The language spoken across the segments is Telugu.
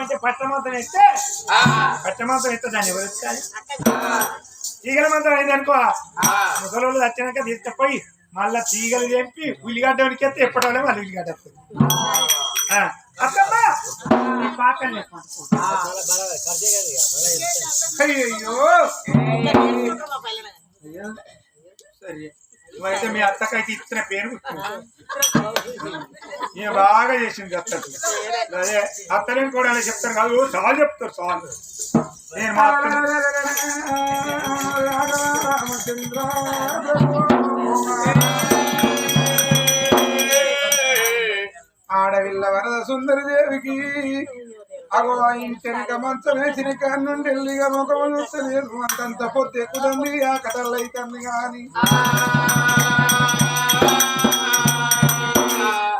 అంటే పట్టమంతం ఎత్తే పట్టమంతం ఎత్తే దాన్ని ఎవరు ఎత్తాలి తీగల మంత్రం అయింది అనుకో. ముసలోళ్ళు వచ్చినాక తీసుకుపోయి మళ్ళా తీగలు చెప్పి ఉల్లిగడ్డ ఉడికెత్తే ఎప్పటి మళ్ళీ ఉల్లిగడ్డ. అయ్యయ్యో! సరే. నువ్వైతే మీ అత్తకైతే ఇచ్చిన పేరు గుర్తు. ఈయన బాగా చేసింది అత్తకి అదే అత్తలేని కూడా అలా చెప్తారు కాదు చాలా చెప్తారు చాలు. నేను మా ఆడవిల్ల వరద సుందరి దేవికి అగో ఆ ఇంటెనక మంచం వేసిన కాన్నుండి వెళ్ళిగా ముఖము చూస్తలేదు అంతంత పొత్తు ఎక్కుతుంది ఆ కథలు అవుతుంది కానీ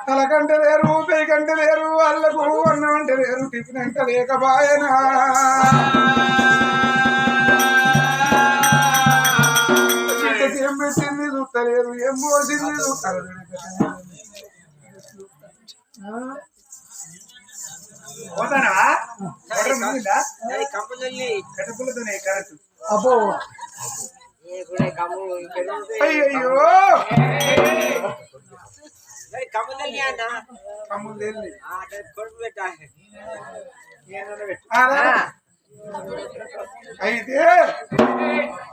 తలకంటే లేరు పేకంట లేరు వాళ్ళకు అన్నం అంటే లేరు టిఫిన్ అంటే లేకపాయనా? ఏం పెట్టింది చూస్తలేదు ఏం పోసింది చూస్తలేదు పోతానా కరెక్ట్ అబ్బో. అయ్యో కొడుకు పెట్టా. అయితే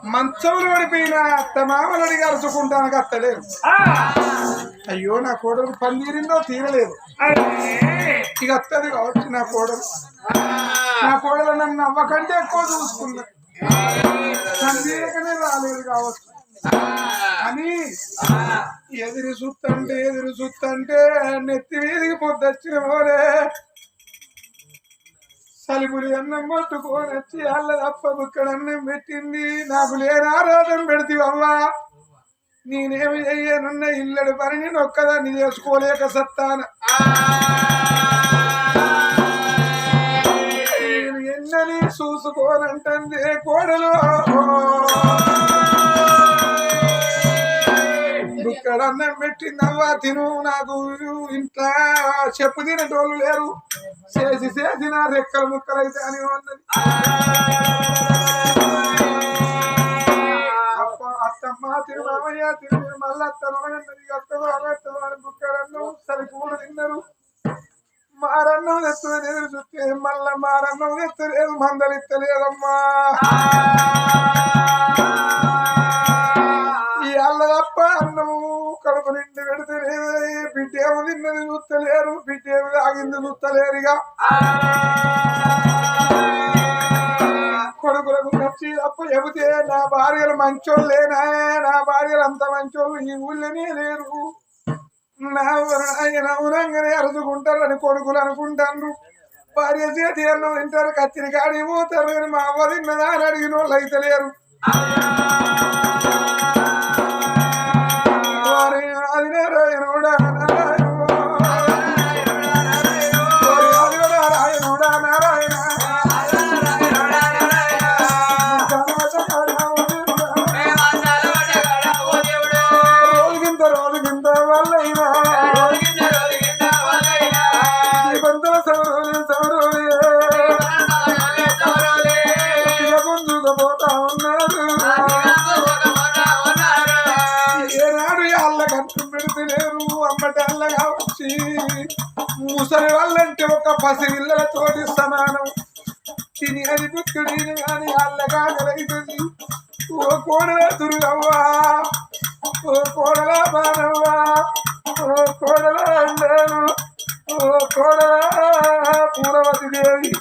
మంచంలో పడిపోయిన అత్త మామలని కలుసుకుంటాను కత్తలేదు అయ్యో నా కోడలు పని తీరిందో తీరలేదు. ఇక అత్తది కావచ్చు నా కోడలు. నా కోడలు నన్ను అవ్వకంటే ఎక్కువ చూసుకున్నా పని తీరకనే రాలేదు కావచ్చు. అని ఎదురు చూస్తంటే ఎదురు చూస్తంటే నెత్తి వీధికి పొద్దొచ్చిన పోలే సలిపురి అన్నం పట్టుకొని వచ్చి అల్ల తప్ప బుక్కడ అన్నం పెట్టింది నాకు లేనారాధం పెడితివమ్మా నేనేమి చెయ్యనున్న ఇల్లడి పని నేను ఒక్కదాన్ని చేసుకోలేక సత్తాను. నేను ఎన్నని చూసుకోనంటే కోడలు. ఇక్కడ అన్నం పెట్టిందవ్వా తిను నాకు ఇంట్లో. చెప్పు తినేటోళ్ళు లేరు. చేసి చేసి నా రెక్కలు ముక్కలు అని ఉన్నది. అత్తమ్మ తిరుమామయ్య తిరుగు మళ్ళీ అత్తను అన్నది అత్తను అత్తను అని బుక్కడన్ను సరిపూడు తిన్నారు. మారన్నం తెత్తలేదు చూస్తే మళ్ళా మారన్నం తెత్తలేదు మందలిత్తలేదమ్మా ఈ అల్లదప్ప అన్నము కడుపు నిండి పెడతలేదు బిడ్డ ఏమో తిన్నది చూస్తలేరు బిడ్డ ఏమి తాగింది చూస్తలేరుగా కొడుకులకు నచ్చి అప్పు చెబితే నా భార్యలు మంచోళ్ళేనా నా భార్యలు అంత మంచోళ్ళు ఈ ఊళ్ళోనే లేరు. నా ఆయన అవునంగానే అరుచుకుంటారు అని కొడుకులు అనుకుంటారు భార్య చేతి అన్నం తింటారు కత్తిరి కాడి పోతారు అని మా అవ్వ తిన్నదా అని అడిగిన వాళ్ళు అయితే లేరు. ముసలి వాళ్ళంటే ఒక పసి పిల్లలతోటి సమానం. తిని అని పుత్రుడిని కానీ అల్లగా కలుగుతుంది ఓ కోడల దుర్గవ్వా ఓ కోడల బాణవ్వా ఓ కోడల అండాను ఓ కోడల పూలవతి దేవి.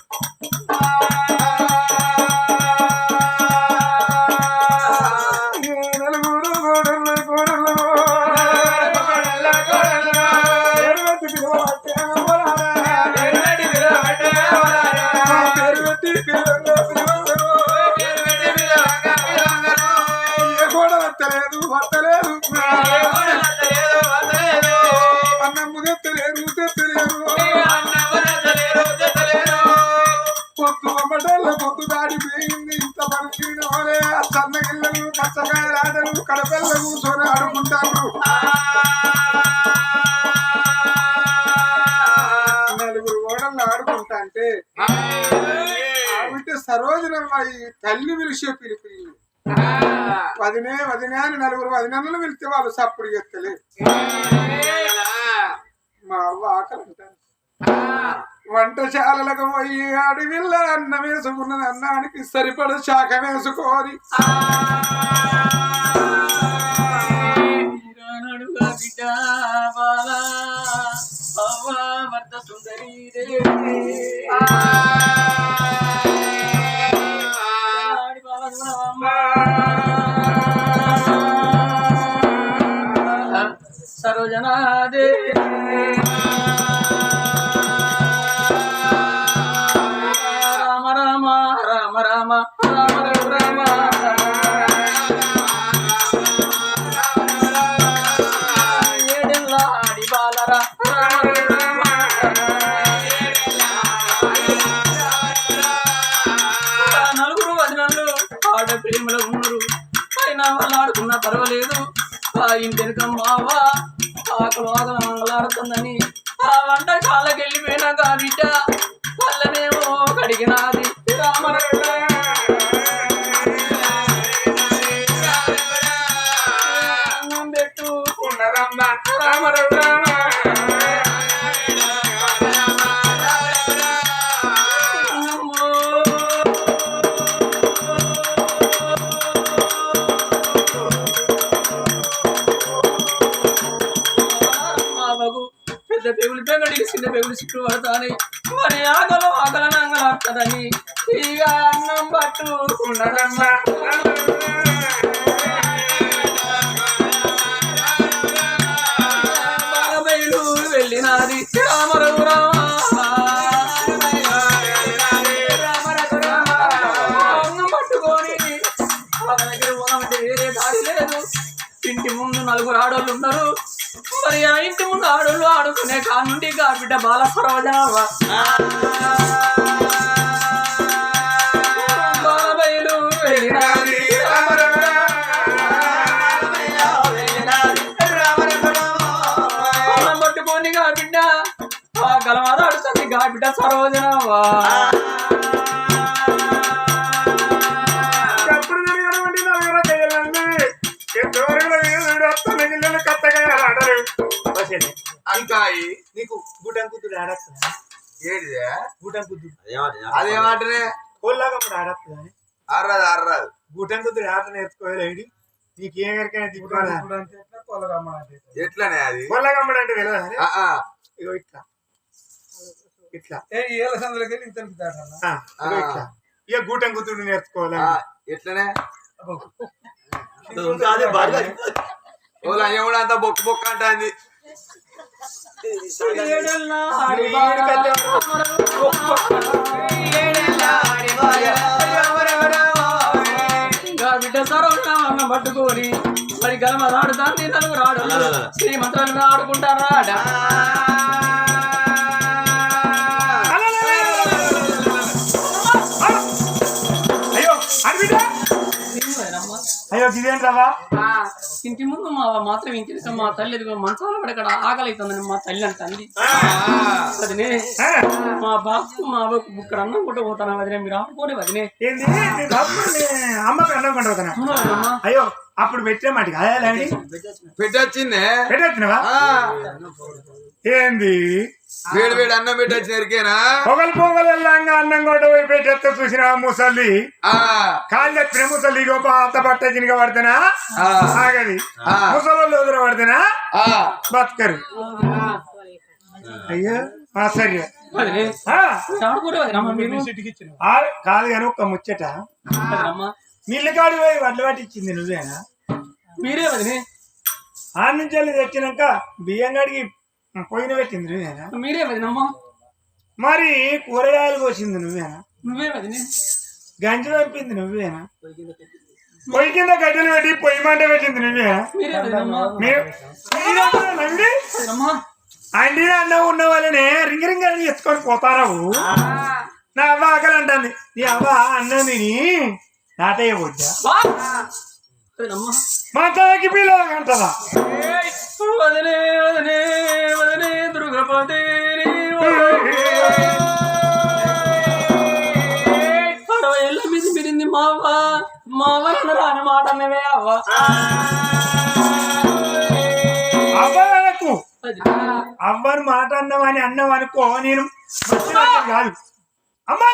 కడపల్ల కూర్చొని ఆడుకుంటారు. నలుగురు ఓడల్లో ఆడుకుంటా అంటే ఆవిడ సరోజనమ్మ తల్లి పిలిచే పిలిపి వదినే వదినే అని నలుగురు వదినలు పిలిస్తే వాళ్ళు సప్పుడు ఎత్తలేదు మా అవ్వ ఆకలి అంటారు వంటశాలలకు పోయి అడవిల్ల అన్నం వేసుకున్నది అన్నానికి సరిపడ శాఖ వేసుకోని. నడుగా బిడ్డ బాల అవ్వ భర్త సుందరి దేవి సరోజనా I'm gonna run. లేదు ఇంటి ముందు నలుగురు ఆడోళ్ళు ఉన్నారు. మరి ఆ ఇంటి ముందు ఆడోళ్ళు ఆడుకునే కానుండి ఆ బిడ్డ బాల సరోజావా బాలబయలు వెళ్ళినాది పట్టుకొని బిడ్డ ఆ గలవాద ఆడుతుంది గా బిడ్డ సరోజనవా అంకాయి నీకు గూటం కుద్దుడు ఏడిదే గూటం కుద్దుడు అదేమాటనే అప్పుడు ఆడత్తుందా అర్రాదు అర్రాదు. గూటం కుద్దుడు ఆట నేర్చుకోలేడు నీకు ఏ వరకైనా తిప్పుకోవాలా? ఎట్లనే అది? కోల్లాగమ్మడు అంటే తెలియదా ఆ, ఆ. ఇగో ఇట్లా. ఇట్లా. ఏళ్ళ సందులోకి వెళ్ళి ఇంతకు దాటాలా ఆ, ఇగో ఇట్లా. ఇక గూటం నేర్చుకోవాలా? ఆ, ఎట్లనే? ఓలా అంత బొక్క బొక్క అంటాంది. గా బిడ్డ సరోజనవన్న పట్టుకొని మరి గలమ ఆడుతాన్ని నలుగురు ఆడు శ్రీమంత్రాలు ఆడుకుంటారా? ఆడ అయ్యో అడివిడ అయ్యో ఇదేంట్రావా ఆ, ఇంటి ముందు మా మాత్రం ఇంటి మా తల్లి మంచాల పడకడ ఆకలి అవుతుందని మా తల్లి అంటుంది. వదినే మా బాబు మా అవ్వకు బుక్కడ అన్నం కొట్ట పోతాను వదినే? మీరు ఆడుకోని వదినే. బాబు అమ్మకి అన్నం వదినమ్మా? అయ్యో అప్పుడు పెట్టే మాట కాదండి పెట్టొచ్చిందే. పెట్టేస్తున్నావా ఆ, ఏంది? వేడి వేడి అన్నం పెట్టొచ్చిన ఎరికేనా? పొగలు పొగలు వెళ్ళంగా అన్నం కొట్ట పోయి పెట్టేస్తా చూసిన ముసలి ఆ, కాళ్ళు చెప్పిన ముసలి గొప్ప అత్త పట్ట చినిక పడితేనా ఆగది. ముసలి ఎదురు పడితేనా ఆ. బతకరు. అయ్యో సరే వదినే ఆ, మీరు ఆడుకోరే వదినమ్మా మీరు ఆ, కాదు కానీ ఒక్క ముచ్చట. మిల్లు కాడి పోయి వడ్లు పట్టించింది నువ్వేనా? మీరే వదినే. ఆ నుంచి వెళ్ళి తెచ్చినాక బియ్యం కాడికి పొయ్యిన పెట్టింది నువ్వేనా? మీరే వదినమ్మా మరి కూరగాయలు కోసింది నువ్వేనా? నువ్వే వదినే గంజి పంపింది నువ్వేనా? పొయ్యి కింద గడ్డలు పెట్టి పొయ్యి మంట పెట్టింది నువ్వేనా? మీరే వదినమ్మా మీరు మీరేనా నండి వదినమ్మా అండి అన్న ఉన్న వాళ్ళనే రింగ రింగ అని ఎత్తుకొని పోతారావు నా అవ్వ ఆకలి అంటుంది. నీ అవ్వ అన్నం తిని నాటయ్య మా తనకి పిల్లలు అంటదా వదనే వదనే వదనే దుర్గపదే ఎల్ల మిరింది మావ మావ రాని మాట అవ్వ. అవ్వకు అవ్వరు మాట అన్నవని అన్నం అనుకో నేను కాదు. అమ్మా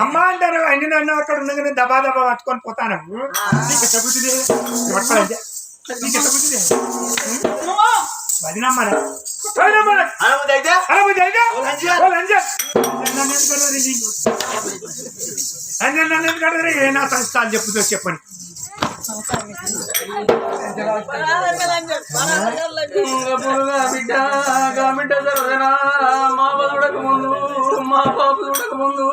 అమ్మ అంటారు అన్ని అన్న అక్కడ ఉండగానే దబా దబా పట్టుకొని పోతాను. చెబుతుంది ఎంత నా సంస్థలు చెప్పుతో చెప్పండి మా బాబు ముందు మా బాబు చూడక ముందు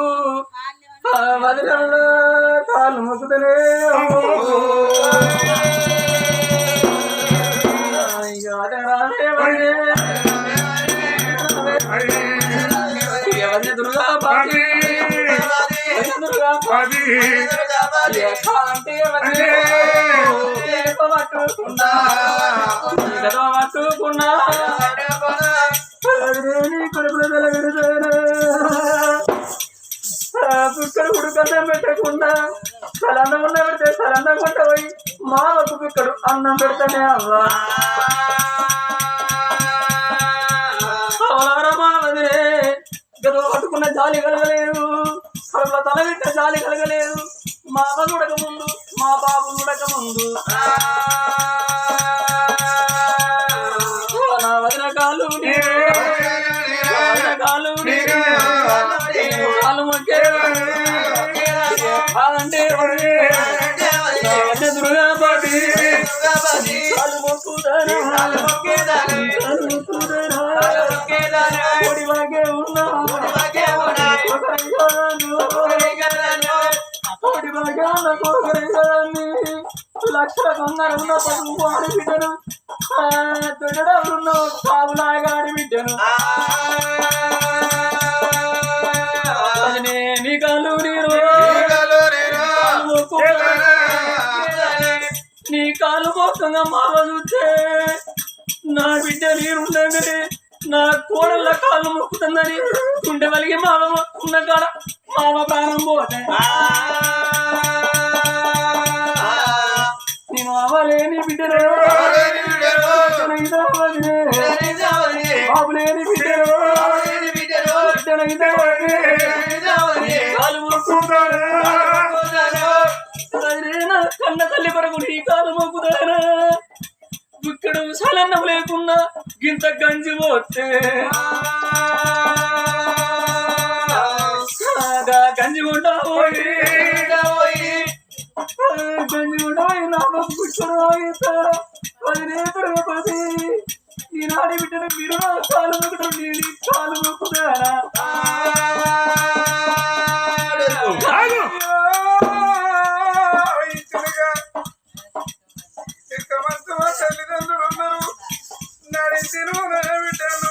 ఆ కాళ్ళు మొక్కుతనే ఎక్క పట్టుకున్నా పట్టుకున్నా కుక్కడు ఉడకన్నం పెట్టకుండా సలన్నం ఉన్న పెడితే సలన్నం కొంట పోయి మామకు కుక్కడు అన్నం పెడతానే అవ్వా. పట్టుకున్న జాలి కడుపులో తల కలగలేదు. మా అమ్మ చూడక ముందు మా బాబు చూడక ముందు. నా వదిన కాలు కాలు కాలు మొక్కే లక్షల బంగారం ఉన్న పసుపు ఆడి బిడ్డను తొడడవులున్న కావులాగా ఆడి బిడ్డను నీ కాలు కాలు కాలు మొక్కంగా మామ చూస్తే నా బిడ్డ నీరుండగానే నా కోడళ్ళ కాళ్ళు మొక్కుతుందని గుండె వలిగి మామ ఉన్న కాడ మామ ప్రాణం పోతే. వదిలే. కాలు మొక్కుతాను వదిలేనా కన్న తల్లి కొరకు నీ కాలు మొక్కుతానా ఇక్కడ సలన్నం లేకున్నా గింత గంజి పోతే? గంజి కొంటా పోయి? గంజి కొంటా పది ఈనాడు బిడ్డను మీరు కాలు మొక్కడం నేను కాలు తల్లిదండ్రులు ఉన్నారు నడిచిను బిడ్డను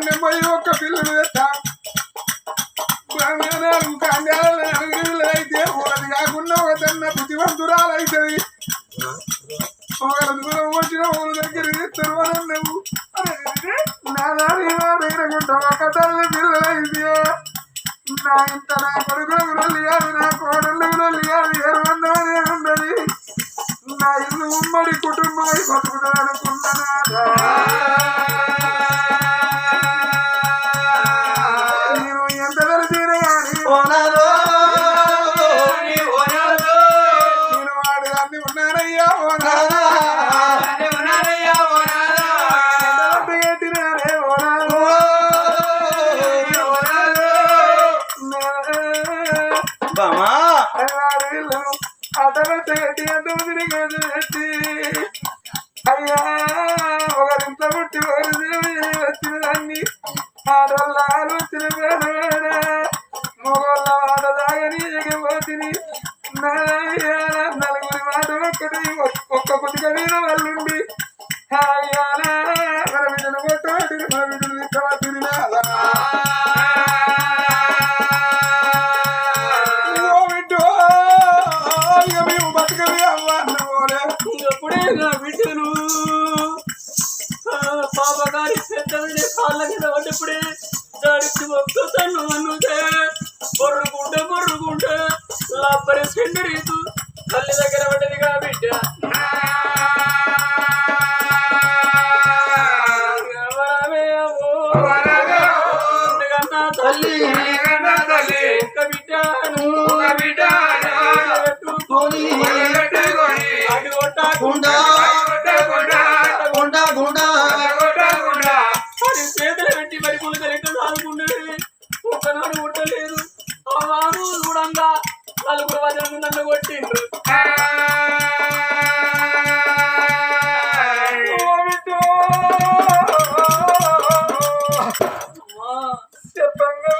సంఘం పోయి ఒక పిల్లలు వారి పెద్దలని కాళ్ళ కింద పడ్డప్పుడే జాడిచ్చి ఒక్కతను అన్నుతే బొర్రుకుంటే బొర్రుకుంటే లాభరేసుకుంటే రీతు తల్లి దగ్గర పడ్డది కాబిడ్డ చెప్పంగా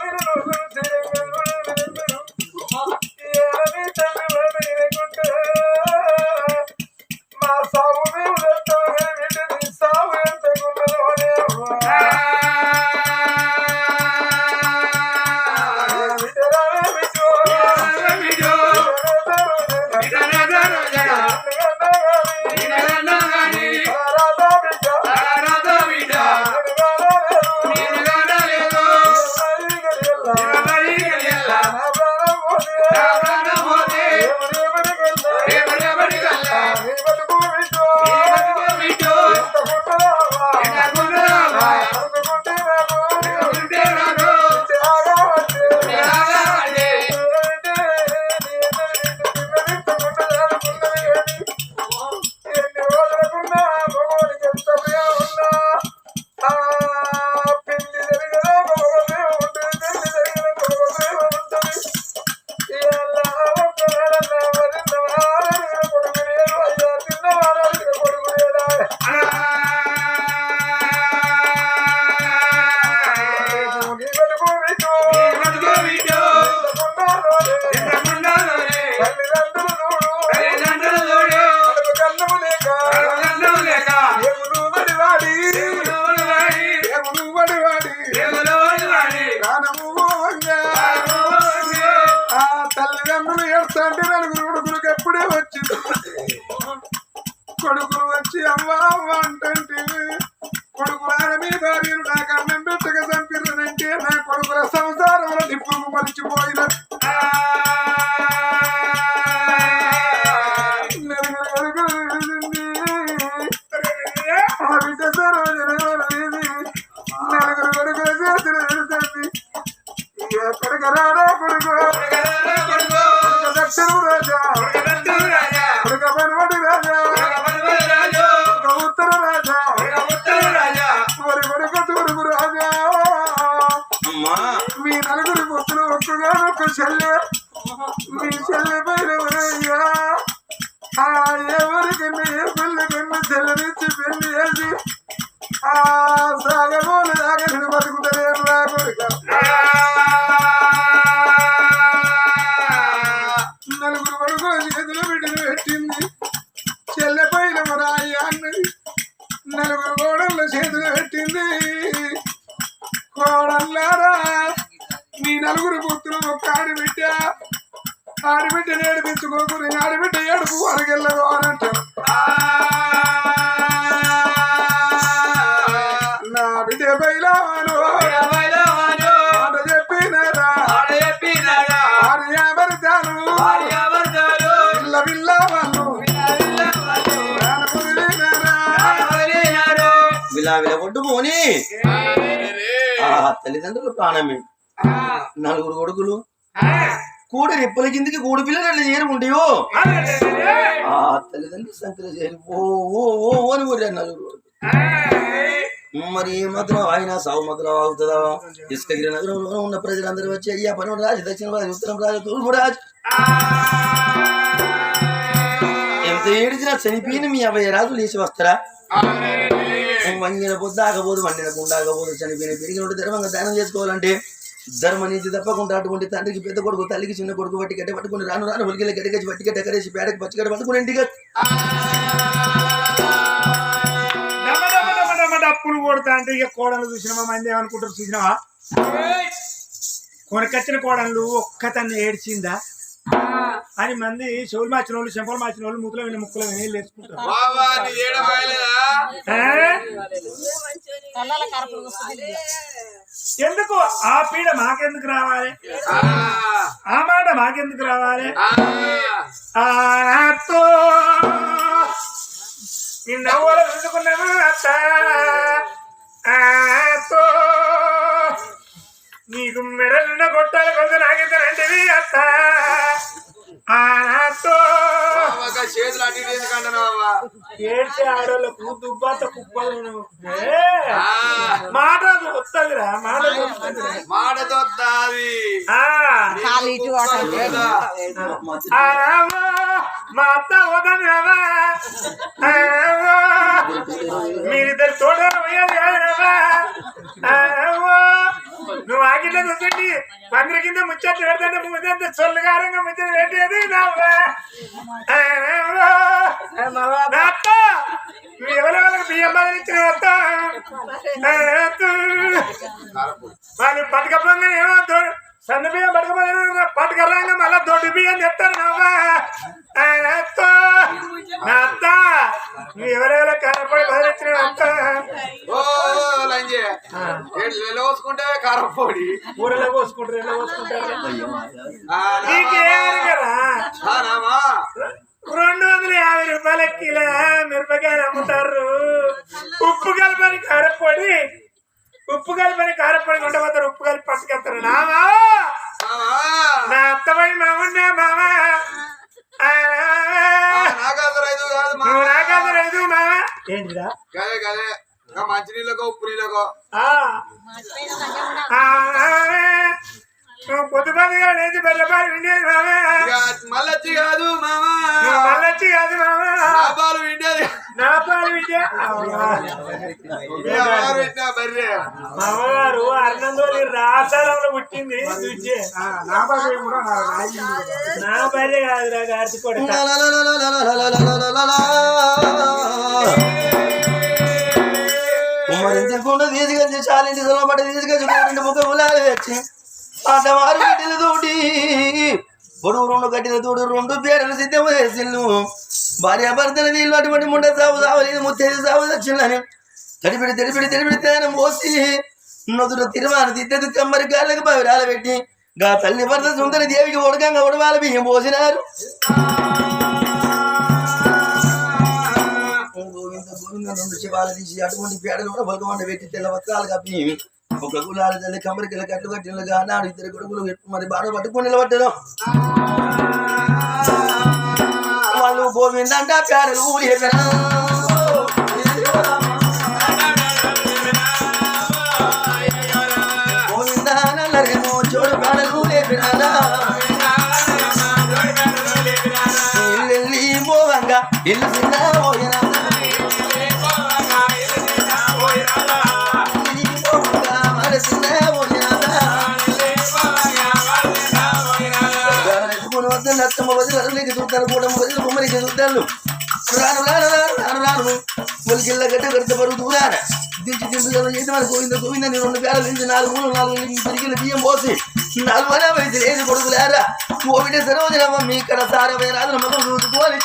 అందరూ ఏడుస్తా అంటే నలుగురు కొడుకులకు ఎప్పుడే వచ్చింది? కొడుకులు వచ్చి అమ్మా అవ్వ అంటే కొడుకుల మీ భార్యను నాకు అన్నం పెట్టగా చంపిరనంటే నా కొడుకుల సంసారంలో నిప్పుకు మలిచిపోయినట్టు ఎవరికి మీ పిల్లకి తెల్లనిచ్చి పెళ్ళి అది ఆ విలా విల కొట్టుకొని ఆ తల్లిదండ్రులు ప్రాణమే. నలుగురు కొడుకులు. కూడి రెప్పల కిందికి కూడి పిల్లలు అట్లా చేరుకుంటాయో? ఆ తల్లిదండ్రులు సంఖ్యలో చేరి ఓ ఓ ఓ అని కొట్టారు నలుగురు. మరి ఏ మాత్రం ఆయన సాగు మాత్రం అవుతుందా? ఇసుకగిరి నగరంలో ఉన్న ప్రజలందరూ వచ్చి అయ్యా పని రాజు దక్షిణ రాజు ఉత్తరం రాజు తూర్పు రాజు. ఎంత ఏడిచినా చనిపోయిన మీ అభయ రాజు లేచి వస్తారా? వంగిన పొద్దు ఆగబోదు వండిన గుండా ఆగబోదు చనిపోయిన పెరిగిన ఉంటే ధర్మంగా దానం చేసుకోవాలంటే ధర్మ నీతి తప్పకుండా అటువంటి తండ్రికి పెద్ద కొడుకు తల్లికి చిన్న కొడుకు బట్టి గడ్డ పట్టుకుని రాను రాను ఒలికెళ్ళి గడ్డగచ్చి పట్టి గడ్డ కరేసి పేడకి పచ్చిగడ్డ పట్టుకుని ఇంటికి డప్పులు కొడతా అంటే ఇక కోడలు చూసినామా మంది ఏమనుకుంటారు చూసినావా? కొనకొచ్చిన కోడళ్ళు ఒక్కతన్ని ఏడ్చిందా? అని మంది చెవులు మార్చిన వాళ్ళు చెంపలు మార్చిన వాళ్ళు ముక్కులో విని ముక్కులో విని వేసుకుంటారు. బాబా నీ ఏడబాయలేదా ఎందుకు? ఆ పీడ మాకెందుకు రావాలి? ఆ. మాట మాకెందుకు రావాలి? ఆ. నాతో నిన్న ఊళ్ళో చూసుకున్నాము అత్త. ఆ నాతో నీకు మెడలున్న గొట్టాలు కొంత నాకిద్దరంటివి అత్త. చేతులు అటు ఏడ్చే ఆడోళ్ళకు దుబ్బాత కుప్పలు మాట వస్తుందిరా మా అత్త మీరిద్దరు తోడు పోయావా నువ్వు ఆగిట్ల కూర్చోండి పందిరి కింద ముచ్చట్లు పెడతాంటే ముద్దంత చొల్లగారంగా ముచ్చట్లు పెట్టేది నవ్వా. ఆవో, నా అత్త నువ్వు ఎవరెవరికి బియ్యం బాగా ఇచ్చిన అత్త? వాళ్ళు పట్టుకపోగా ఏమో దో- సన్న బియ్యం పట్టుకపోయినా పట్టుకరాగా మళ్ళా దొడ్డు బియ్యం చెప్తారు నా అత్త నువ్వు ఎవరెవరో కనపడి బదిలిచ్చిన అత్త. వెళ్ళవసుకుంటే కారపొడి ఊరలో పోసుకుంటారు ఎలా పోసుకుంటారు? రెండు వందల యాభై రూపాయల కిలో మిరపకాయలు అమ్ముతారు. ఉప్పు కలపని కారపొడి ఉప్పు కలపని కారపొడి కొండపోతారు ఉప్పు కలిపి నామా నామా నా అత్తమని మామన్నా మామ ఆ, నాకు అందరూ ఐదు కాదు మా నువ్వు రైతు మామ ఏంటిరా గదే గదే. ఇంకా మంచి నీళ్ళకో ఉప్పు నీళ్ళకో నువ్వు పొద్దుపదిగా లేచి బెల్లపాలు విండేది మామ ఇక మళ్ళొచ్చి కాదు మామా నువ్వు మళ్ళొచ్చి కాదు మామ విండేది నా పాలు మామగారు అన్నందోని రాసారంలో పుట్టింది చూచే నా భార్య కూడా నా రాయి నా భార్య కాదురా గారి కొడుక మరింతకుండా తీసుకొచ్చి చాలింటి పట్టి తీసుకొచ్చి రెండు ముఖ వచ్చి ఆటవారు కట్టిన తోటి పొడుగు రెండు కట్టిన తోడు రెండు పేడలు సిద్ధం చేసిండు భార్య భర్తల వీళ్ళు అటువంటి ముండ సాగు సావలేదు ముత్తేది సాగు వచ్చిందని తడిపిడి తడిపిడి తడిపిడి తేనం పోసి నదుడు తిరువాను తిద్దది కమ్మరి కాళ్ళకి పవిరాలు పెట్టి గా తల్లి భర్త సుందరి దేవికి ఉడకంగా ఉడవాల బియ్యం పోసినారు. గోవింద గోవింద రెండు శివాలు తీసి అటువంటి పేడలు కూడా బలకమండ పెట్టి తెల్ల వస్త్రాలు కప్పి ఒక గులాల తల్లి కమ్మరికల కట్టు కట్టినలుగా నాడు ఇద్దరు కొడుకులు మరి బాడ పట్టుకొని నిలబడ్డారు? వాళ్ళు గోవింద అంటే పేడలు ఊరేపరా గోవింద నల్లరేమో చోడు పేడలు ఊరేపినారా ఇల్లు మోవంగా ఇల్లు చిన్న అత్తమ్మ వదిలి వదిలి చూస్తాను కూడమ్మ వదిలి బొమ్మరికి చూస్తాను రాను రాను రాను రాను రాను పాలను గడ్డ గడ్డ పరుగు దూరాన దించి దించు కదా చేతి మన గోవింద గోవింద నేను రెండు పేరలు నుంచి నాలుగు మూడు నాలుగు పెరిగిన బియ్యం పోసి నాలుగు వన వయసు లేదు కొడుకులారా కోవిడ సరోజనమ్మ మీ ఇక్కడ సారవే రాజు నమ్మకం చూసుకోవాలి